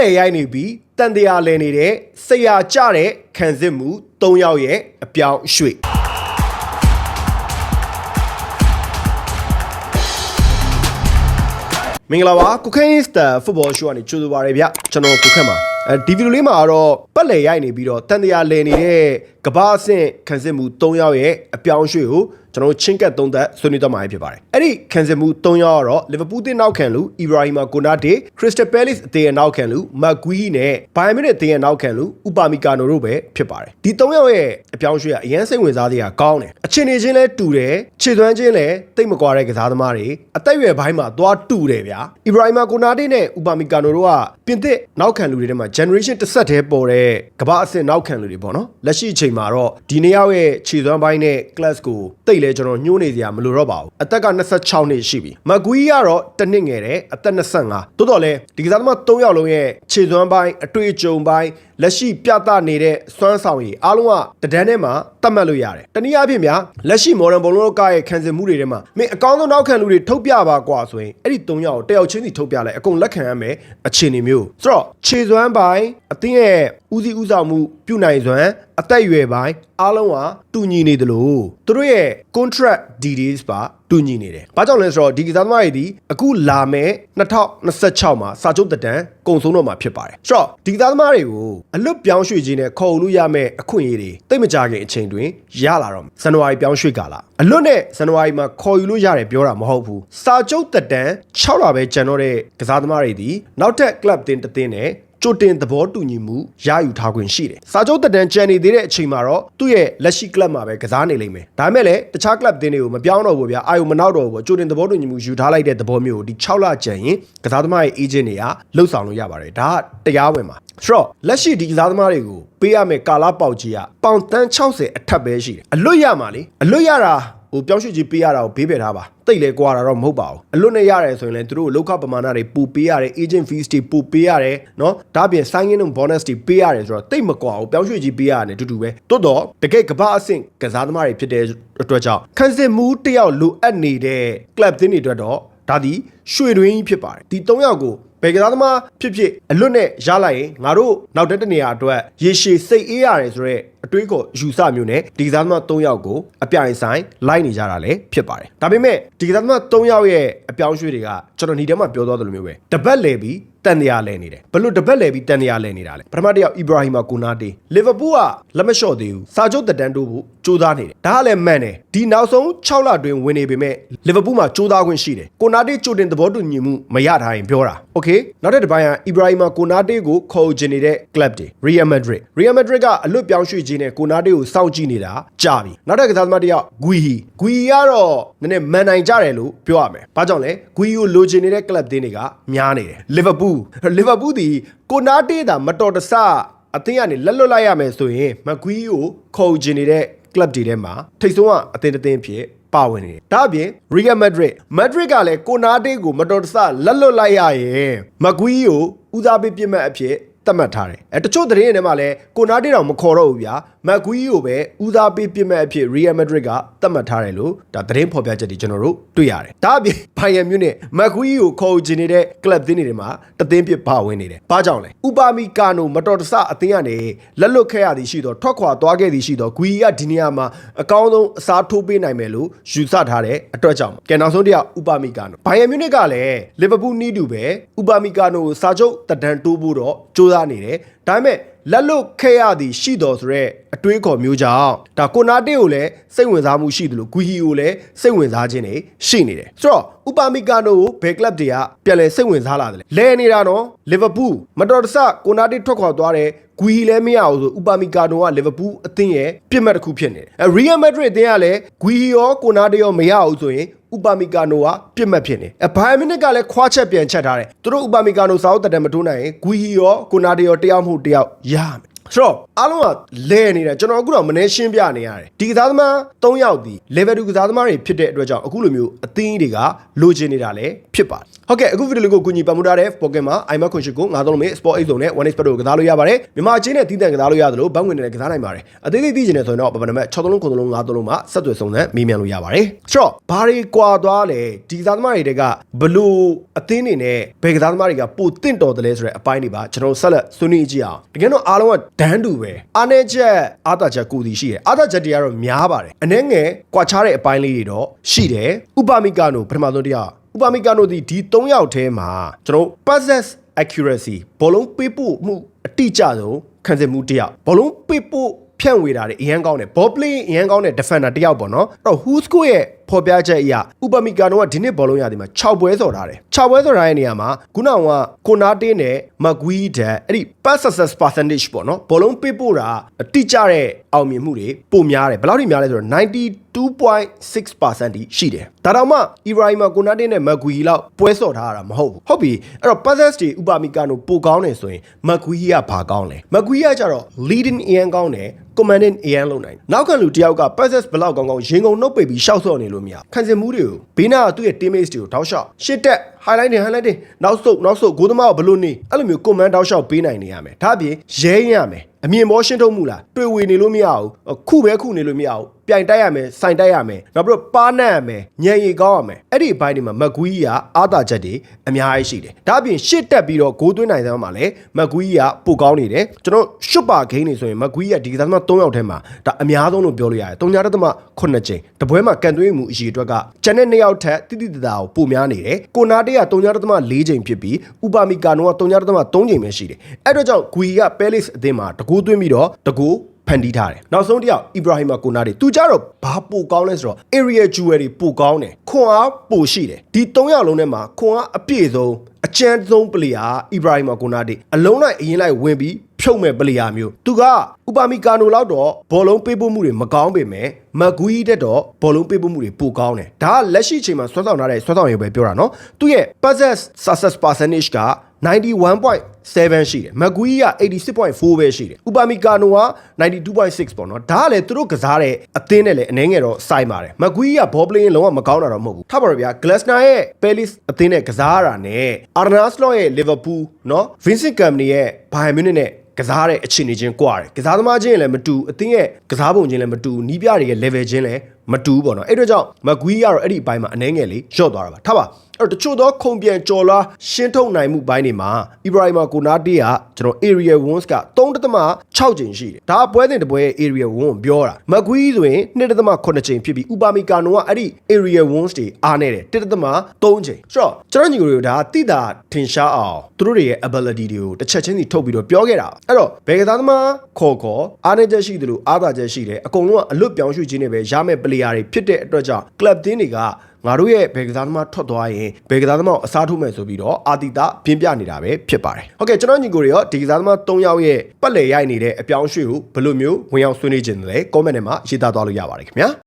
လည်ရိုက်နေပြီးတန်တရားလဲနေတဲ့ဆရာကြတဲ့ခံစစ်မှု၃ယောက်ရဲ့အပြောင်းအရွှေ့မင်္ဂလာပါကုခင်းစတာဖုတ်ဘောရှိုးကနေကြိုဆိုပါရဗျကျွန်တော်ကုခင်းပါအဲဒီဗီဒီယိုလေးမှာတော့ပတ်လည်ရိုက်နေပြီးတော့တန်တရားလည်နေတဲ့ကဘာအဆင့်ခံစစ်မှု၃ယောက်ရဲ့အပြောင်းအရွှေ့ကို ကျွန်တော်ချင်းကတ်သုံးသက်ဆွေးနွေးသွားမှာဖြစ်ပါတယ်အဲ့ဒီခံစစ်မှု၃ယောက်ကတော့လီဗာပူးတင်းနောက်ခံလူအီဘရာဟီမာကိုနာတေခရစ္စတယ်ပဲလစ်အသေးရဲ့နောက်ခံလူမက်ဂွီးနဲ့ဘိုင်မီနစ်အသေးရဲ့နောက်ခံလူဥပါမီကာနိုတို့ပဲဖြစ်ပါတယ်ဒီ၃ယောက်ရဲ့အပြောင်းအရွှေ့ကအရန်စိတ်ဝင်စားစရာကောင်းတယ်အချင်းနေချင်းလဲတူတယ်ခြေသွမ်းချင်းလဲတိတ်မကွာတဲ့ကစားသမားတွေအသက်အရွယ်ဘိုင်းမှာသွားတူတယ်ဗျာအီဘရာဟီမာကိုနာတေနဲ့ဥပါမီကာနိုတို့ကပြင်သစ်နောက်ခံလူတွေထဲမှာ generation တစ်ဆက်တည်းပေါ်တဲ့ကမ္ဘာအဆင့်နောက်ခံလူတွေပေါ့နော်လက်ရှိအချိန်မှာတော့ဒီနှစ်ယောက်ရဲ့ခြေသွမ်းပိုင်းနဲ့ class ကိုတိတ်လဲကျွန်တော်ညှိုးနေစရာမလိုတော့ပါဘူးအသက်က26နှစ်ရှိပြီမကွီးကတော့တစ်နှစ်ငယ်တယ်အသက်25တိုးတော့လဲဒီကစားသမား3ယောက်လုံးရဲ့ခြေသွမ်းပိုင်းအတွေ့အကြုံပိုင်းလက်ရှိပြသနေတဲ့စွမ်းဆောင်ရည်အားလုံးကတဒန်းထဲမှာတတ်မှတ်လို့ရတယ်တနည်းအားဖြင့်ဗျာလက်ရှိ modern ဘုံလုံးကရဲ့ခံစစ်မှုတွေထဲမှာမင်းအကောင်းဆုံးနောက်ခံလူတွေထုတ်ပြပါကွာဆိုရင်အဲ့ဒီ3ယောက်ကိုတယောက်ချင်းစီထုတ်ပြလိုက်အကုန်လက်ခံရမယ်အခြေအနေမျိုးဆိုတော့ခြေစွမ်းပိုင်းအ သင်းရဲ့ဦးစီးဦးဆောင်မှုပြုနိုင်စွမ်းအသက်အရွယ်ပိုင်းအားလုံးကတူညီနေတယ်လို့သူတို့ရဲ့ contract details ပါတူညီနေတယ်။ဘာကြောင့်လဲဆိုတော့ဒီကစားသမားတွေဒီအခုလာမဲ့2026မှာစာချုပ်တက်တန်းကုန်ဆုံးတော့မှာဖြစ်ပါတယ်။ဆိုတော့ဒီကစားသမားတွေကိုအလွတ်ပြောင်းရွှေ့ခြင်းနဲ့ခေါ်လို့ရမယ့်အခွင့်အရေးတွေတိတ်မကြခင်အချိန်တွင်ရလာတော့ဇန်နဝါရီပြောင်းရွှေ့ကာလအလွတ်နဲ့ဇန်နဝါရီမှာခေါ်ယူလို့ရတယ်ပြောတာမဟုတ်ဘူး။စာချုပ်တက်တန်း6လပဲကျန်တော့တဲ့ကစားသမားတွေဒီနောက်ထပ် club တင်တစ်တင်နဲ့ ကြိုတင်သဘောတူညီမှုရယူထားခွင့်ရှိတယ်။စာချုပ်တက်တန်းကြံနေသေးတဲ့အချိန်မှာတော့သူ့ရဲ့လက်ရှိ club မှာပဲကစားနေလိမ့်မယ်။ဒါပေမဲ့လည်းတခြား club တင်းတွေကိုမပြောင်းတော့ဘူးဗျာ။အာယုံမနောက်တော့ဘူးပေါ့။ကြိုတင်သဘောတူညီမှုယူထားလိုက်တဲ့သဘောမျိုးကိုဒီ6လကြံရင်ကစားသမားရဲ့ agent တွေကလှုပ်ဆောင်လို့ရပါတယ်။ဒါကတရားဝင်ပါ။ဆိုတော့လက်ရှိဒီကစားသမားတွေကိုပေးရမယ့်ကာလာပေါက်ကြီးကပေါင်တန်း60အထက်ပဲရှိတယ်။အလွတ်ရမှာလေ။အလွတ်ရတာ ဟိုပြောင်းရွှေ့ကြီးပေးရတာကိုဘေးပယ်ထားပါတိတ်လဲကွာတာတော့မဟုတ်ပါဘူးအလွတ်နဲ့ရတယ်ဆိုရင်လည်းသူတို့လောက်ခပမာဏတွေပူပေးရတယ် agent fees တွေပူပေးရတယ်เนาะဒါပြင် sign in bonus တွေပေးရတယ်ဆိုတော့တိတ်မကွာဘူးပြောင်းရွှေ့ကြီးပေးရတယ်အတူတူပဲတိုးတော့တကယ်ကပ္ပအဆင့်ကစားသမားတွေဖြစ်တဲ့အတွက်ကြောင့်ခန်းစစ်မှုတယောက်လိုအပ်နေတဲ့ club သင်းတွေအတွက်တော့ဒါဒီရွှေတွင်းကြီးဖြစ်ပါတယ်ဒီ၃ယောက်ကိုဘယ်ကစားသမားဖြစ်ဖြစ်အလွတ်နဲ့ရလိုက်ရင်ငါတို့နောက်တက်တဲ့နေရာအတွက်ရေရှည်စိတ်အေးရတယ်ဆိုတော့ အတွေးခေါ်ယူဆမျိုးနဲ့ဒီကစားသမား၃ယောက်ကိုအပြိုင်ဆိုင်လိုက်နေကြတာလည်းဖြစ်ပါတယ်ဒါပေမဲ့ဒီကစားသမား၃ယောက်ရဲ့အပြောင်းအရွှေ့တွေကကျွန်တော်ညီထဲမှာပြောသွားသလိုမျိုးပဲတပတ်လဲပြီးတန်တရားလဲနေတယ်ဘလို့တပတ်လဲပြီးတန်တရားလဲနေတာလဲပထမတစ်ယောက်အီဘရာဟီမာကိုနာတေလီဗာပူးကလက်မလျှော့သေးဘူးစာချုပ်တက်တန်းတိုးဖို့ကြိုးစားနေတယ်ဒါကလည်းမှန်တယ်ဒီနောက်ဆုံး6လအတွင်းဝင်နေပေမဲ့လီဗာပူးမှာကြိုးစားခွင့်ရှိတယ်ကိုနာတေကြိုတင်သဘောတူညီမှုမရထားရင်ပြောတာโอเคနောက်တစ်တစ်ပိုင်းကအီဘရာဟီမာကိုနာတေကိုခေါ်ချင်နေတဲ့ club တွေ Real Madrid Real Madrid ကအလွတ်ပြောင်းရွှေ့ခြင်း နဲ့ကိုနာတေကိုစောင့်ကြည့်နေတာကြာပြီနောက်တစ်ကစားသမားတစ်ယောက်ဂွီဟီဂွီဟီကတော့နည်းနည်းမန်နိုင်ကြတယ်လို့ပြောရမယ်ဘာကြောင့်လဲဂွီဟီကိုလိုချင်နေတဲ့ club တင်းတွေကများနေတယ်လီဗာပူးလီဗာပူးဒီကိုနာတေတာမတော်တဆအသင်းကနေလက်လွတ်လိုက်ရမယ်ဆိုရင်မကွီးကိုခေါ်ချင်နေတဲ့ club တွေထဲမှာထိတ်ဆုံးကအသင်းတစ်သင်းဖြစ်ပါဝင်နေတယ်။ဒါအပြင် Real Madrid Madrid ကလည်းကိုနာတေးကိုမတော်တဆလက်လွတ်လိုက်ရရင်မကွီးကိုဦးစားပေးပြစ်မှတ်အဖြစ် သတ်မှတ်ထားတယ်။အဲတချို့သတင်းတွေထဲမှာလည်းကိုနာတေးတောင်မခေါ်တော့ဘူးဗျာ။ မကွီးကိုပဲဦးစားပေးပြစ်မှတ်အဖြစ် Real Madrid ကသတ်မှတ်ထားတယ်လို့ဒါသတင်းဖော်ပြချက်တွေကျွန်တော်တို့တွေ့ရတယ်။ဒါအပြင် Bayern Munich မကွီးကိုခေါ်ချင်နေတဲ့ club သင်းတွေမှာတသင်းပြပါဝင်နေတယ်။ဘာကြောင့်လဲ။ဥပါမီကာနိုမတော်တဆအသင်းကနေလက်လွတ်ခဲ့ရသည်ရှိတော့ထွက်ခွာသွားခဲ့သည်ရှိတော့ဂွီကဒီနေရာမှာအကောင်းဆုံးအစားထိုးပေးနိုင်မယ်လို့ယူဆထားတဲ့အတွက်ကြောင့်ကဲနောက်ဆုံးတရားဥပါမီကာနိုဘိုင်ယန်မြူနစ်ကလည်းလီဗာပူးနီးတူပဲဥပါမီကာနိုကိုစာချုပ်တဒန်တိုးဖို့တော့ကြိုးစားနေတယ်ဒါပေမဲ့ လက်လွတ်ခဲ့ရသည်ရှိတော်ဆိုရက်အတွေးခေါ်မျိုးကြောင့်ဒါကိုနာတေကိုလည်းစိတ်ဝင်စားမှုရှိတယ်လို့ဂွီဟီကိုလည်းစိတ်ဝင်စားခြင်းတွေရှိနေတယ်ဆိုတော့ဥပါမီကာနိုကိုဘယ်ကလပ်တွေကပြန်လဲစိတ်ဝင်စားလာတယ်လဲလဲနေတာနော်လီဗာပူးမတော်တဆကိုနာတေထွက်ခွာသွားတယ်ဂွီလည်းမရအောင်ဆိုဥပါမီကာနိုကလီဗာပူးအသင်းရဲ့ပြစ်မှတ်တစ်ခုဖြစ်နေတယ်အဲရီယယ်မက်ဒရစ်အသင်းကလည်းဂွီရောကိုနာတေရောမရအောင်ဆိုရင် ဥပါမီကာနိုကပြစ်မှတ်ဖြစ်နေအဘိုင်မီနစ်ကလည်းခွာချက်ပြန်ချက်ထားတယ်သူတို့ဥပါမီကာနိုစာအုပ်တက်တယ်မထိုးနိုင်ရင်ဂွီရောကိုနာတေရောတယောက်မှုတယောက်ရမယ်ဆိုတော့အားလုံးကလဲနေတယ်ကျွန်တော်အခုတော့မနေရှင်းပြနေရတယ်ဒီကစားသမား၃ယောက်ဒီ level 2ကစားသမားတွေဖြစ်တဲ့အတွက်ကြောင့်အခုလိုမျိုးအသင်းတွေကလိုချင်နေတာလည်းဖြစ်ပါတယ် ဟုတ်ကဲ့အခုဗီဒီယိုလေးကိုကူညီပံ့ပိုးထားတဲ့ Pokémon မှာ iMac ခွန်ရှိကိုငါးသုံးလုံးမေ Sport 8ဆုံးနဲ့ One Expert တို့ကစားလို့ရပါတယ်မြန်မာချင်းနဲ့တီးတန့်ကစားလို့ရတယ်လို့ဘန်းဝင်နဲ့ကစားနိုင်ပါတယ်အသေးသေးသိချင်တယ်ဆိုရင်တော့ပပနမ6သုံးလုံး9သုံးလုံး5သုံးလုံးမှာဆက်သွယ်ဆုံးနဲ့မေးမြန်းလို့ရပါတယ်ဆိုတော့ဘာတွေကွာသွားလဲဒီကစားသမားတွေတွေကဘလို့အသင်းတွေနဲ့ဘယ်ကစားသမားတွေကပိုတင့်တော်တယ်လဲဆိုတဲ့အပိုင်းတွေပါကျွန်တော်ဆက်လက်ဆွေးနွေးကြည့်အောင်တကယ်တော့အားလုံးကဒန်းတူပဲအားနေချက်အားတာချက်ကိုစီရှိတယ်အားတာချက်တွေကတော့များပါတယ်အနှဲငယ်ကွာခြားတဲ့အပိုင်းလေးတွေတော့ရှိတယ်ဥပမိကနိုပထမဆုံးတရား ဥပမိကနိုဒီဒီ၃ယောက်ထဲမှာကျွန်တော် possess accuracy ဘောလုံးပေးပို့မှုအတိအကျဆုံးခံစစ်မှုတစ်ယောက်ဘောလုံးပေးပို့ဖြန့်ဝေတာတွေအရန်ကောင်းတယ် ball play အရန်ကောင်းတဲ့ defender တစ်ယောက်ပေါ့နော်အဲ့တော့ who's ရဲ့ ဖော်ပြချက်အရဥပမိကနိုကဒီနှစ်ဘောလုံးရသည်မှာ6ပွဲစော်ထားတယ်6ပွဲစော်ထားတဲ့နေရာမှာခုနကကိုနာတင်းနဲ့မကွီးတဲ့အဲ့ဒီ pass success percentage ပေါ့နော်ဘောလုံးပေးပို့တာအတိအကျတဲ့အောင်မြင်မှုတွေပိုများတယ်ဘယ်လောက်ထိများလဲဆိုတော့92.6%တိရှိတယ်ဒါတော့မှ Ibrahima Konate နဲ့ Magui လောက်ပွဲစော်ထားတာမဟုတ်ဘူးဟုတ်ပြီအဲ့တော့ passes တွေဥပမိကနိုပိုကောင်းတယ်ဆိုရင် Magui ကဘာကောင်းလဲ Magui ကကြတော့ leading အရင်ကောင်းတယ် commanding အရင်လုံးနိုင်တယ်နောက်ကလူတယောက်က passes ဘလောက်ကောင်းကောင်းရင်ကုန်နှုတ်ပိတ်ပြီးရှောက်ဆော့နေလို့မရခံစင်မှုတွေကိုဘေးနာကသူ့ရဲ့ teammates တွေကိုတောက်လျှောက်ရှစ်တက် highlight တွေ highlight တွေနောက်ဆုတ်နောက်ဆုတ်ဂိုးသမားကိုဘလို့နေအဲ့လိုမျိုး command တောက်လျှောက်ပေးနိုင်နေရမယ်ဒါအပြင်ရဲရင်ရမယ်အမြင်မောရှင်းထုတ်မှုလားတွေ့ဝေနေလို့မရဘူးခုပဲခုနေလို့မရဘူး ပြိုင်တိုက်ရမယ်စိုင်တိုက်ရမယ်နောက်ပြီးတော့ပါနတ်ရမယ်ညံရီကောင်းရမယ်အဲ့ဒီအပိုင်းတွေမှာမက်ဂူကြီးကအာသာချက်တွေအများကြီးရှိတယ်ဒါအပြင်ရှစ်တက်ပြီးတော့ဂိုးသွင်းနိုင်တဲ့မှာလည်းမက်ဂူကြီးကပိုကောင်းနေတယ်ကျွန်တော်ရှုပ်ပါဂိမ်းနေဆိုရင်မက်ဂူကြီးကဒီကစားသမား3ယောက်ထဲမှာဒါအများဆုံးလို့ပြောလို့ရတယ်3ညာတက်သမ9ချိန်တပွဲမှာကန်သွင်းမှုအရေးအတွက်ကကျန်တဲ့2ယောက်ထက်တိတိတသာကိုပိုများနေတယ်ကိုနာတေးက3ညာတက်သမ4ချိန်ဖြစ်ပြီးဥပမီကာနိုက3ညာတက်သမ3ချိန်ပဲရှိတယ်အဲ့တော့ကြောင့်ဂူကြီးကပဲလစ်အသင်းမှာတကူသွင်းပြီးတော့တကူ ဖန်တီးထားတယ်နောက်ဆုံးတစ်ယောက်အီဘရာဟီမာကိုနာတွေသူကြတော့ဘာပိုကောင်းလဲဆိုတော့ area jewel တွေပိုကောင်းတယ်ခွန်အားပိုရှိတယ်ဒီ၃ယောက်လုံးထဲမှာခွန်အားအပြည့်ဆုံးအချမ်းဆုံးပလေယာအီဘရာဟီမာကိုနာတွေအလုံးလိုက်အရင်လိုက်ဝင်ပြီးဖြုတ်မဲ့ပလေယာမျိုးသူကဥပမီကာနိုလောက်တော့ဘောလုံးပေးပို့မှုတွေမကောင်းပေမဲ့မဂူကြီးတက်တော့ဘောလုံးပေးပို့မှုတွေပိုကောင်းတယ်ဒါကလက်ရှိအချိန်မှာဆွဲဆောင်ထားတဲ့ဆွဲဆောင်ရည်ပဲပြောတာနော်သူရဲ့ possess success percentage က 91.7ရှိတယ်မဂူကြီးက86.4ပဲရှိတယ်ဥပမီကာနိုက92.6ပေါ့နော်ဒါကလည်းသူတို့ကစားတဲ့အသင်းနဲ့လည်းအနှဲငယ်တော့စိုက်ပါတယ်မဂူကြီးကဘောပလင်းလုံးဝမကောင်းတာတော့မဟုတ်ဘူးထားပါတော့ဗျာဂလက်စနာရဲ့ Palace အသင်းနဲ့ကစားရတာနဲ့ Arsenal Slot ရဲ့ Liverpool နော် Vincent Kompany ရဲ့ Bayern Munich နဲ့ကစားတဲ့အခြေအနေချင်းကွာတယ်ကစားသမားချင်းလည်းမတူအသင်းရဲ့ကစားပုံချင်းလည်းမတူနီးပြတွေရဲ့ level ချင်းလည်းမတူဘူးပေါ့နော်အဲ့တော့ကြောင့်မကွီးကတော့အဲ့ဒီအပိုင်းမှာအနှဲငယ်လေးရှော့သွားတာပါထားပါ အဲ့တော့တချို့သောခုံပြန်ကြော်လာရှင်းထုတ်နိုင်မှုပိုင်းတွေမှာအီဘရာဟီမာကိုနာတေးကကျွန်တော် area wins က3.6ချိန်ရှိတယ်ဒါပွဲစဉ်တစ်ပွဲရဲ့ area win ကိုပြောတာမကွီးဆိုရင်2.8ချိန်ဖြစ်ပြီးဥပါမီကာနိုကအဲ့ဒီ area wins တွေအားနေတယ်1.3ချိန်ဆိုတော့ကျွန်တော်ညီကိုတွေကဒါတိတာထင်ရှားအောင်သူတို့တွေရဲ့ ability တွေကိုတစ်ချက်ချင်းစီထုတ်ပြီးတော့ပြောခဲ့တာအဲ့တော့ဘယ်ကစားသမားခေါ်ခေါ်အားနေချက်ရှိတယ်လို့အားသာချက်ရှိတယ်အကုန်လုံးကအလွတ်ပြောင်းရွှေ့ခြင်းနဲ့ပဲရမယ့် player တွေဖြစ်တဲ့အတွက်ကြောင့် club တင်းတွေကငါတို့ရဲ့ဘယ်ကစားသမားထွက်သွားရင်ဘယ်ကစားသမားကိုအစားထိုးမယ်ဆိုပြီးတော့အာတီတာပြင်းပြနေတာပဲဖြစ်ပါတယ်။ဟုတ်ကဲ့ကျွန်တော်ညီကိုတွေရောဒီကစားသမား၃ယောက်ရဲ့ပတ်လည်ရိုက်နေတဲ့အပြောင်းအရွှေ့ကိုဘယ်လိုမျိုးဝင်အောင်ဆွေးနွေးခြင်းလဲ comment ထဲမှာရေးသားသွားလို့ရပါတယ်ခင်ဗျာ။